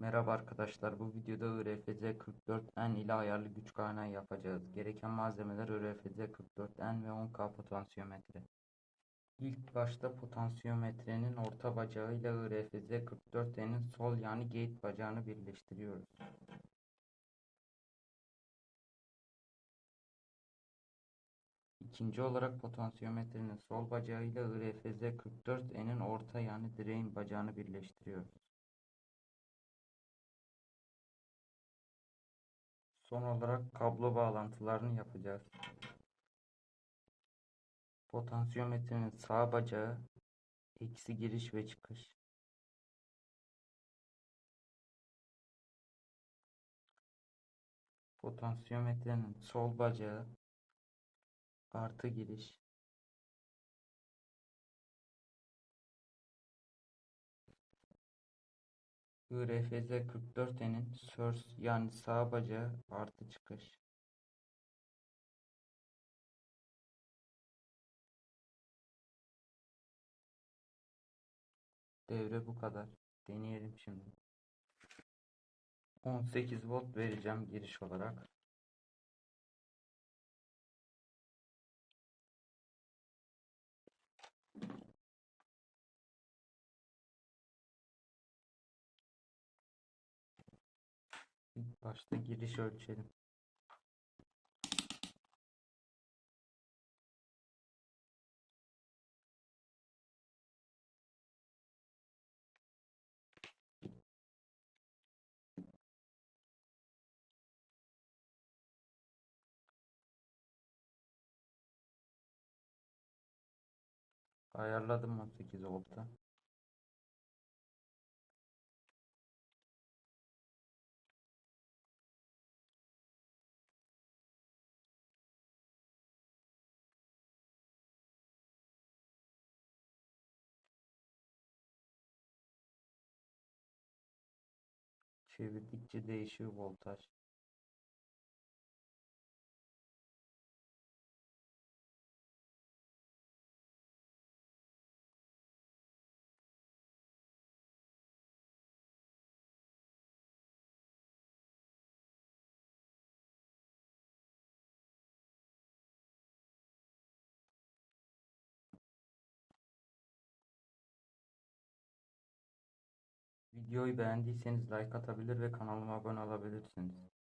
Merhaba arkadaşlar, bu videoda IRFZ 44N ile ayarlı güç kaynağı yapacağız. Gereken malzemeler IRFZ 44N ve 10K potansiyometre. İlk başta potansiyometrenin orta bacağı ile IRFZ 44N'in sol yani gate bacağını birleştiriyoruz. İkinci olarak potansiyometrenin sol bacağı ile IRFZ 44N'in orta yani drain bacağını birleştiriyoruz. Son olarak kablo bağlantılarını yapacağız. Potansiyometrenin sağ bacağı eksi giriş ve çıkış. Potansiyometrenin sol bacağı artı giriş. IRFZ 44N'in source yani sağ bacağı artı çıkış. Devre bu kadar. Deneyelim şimdi. 18 volt vereceğim giriş olarak. Başta giriş ölçelim. Ayarladım 18 volta. Çevirdikçe değişiyor voltaj. Videoyu beğendiyseniz like atabilir ve kanalıma abone olabilirsiniz.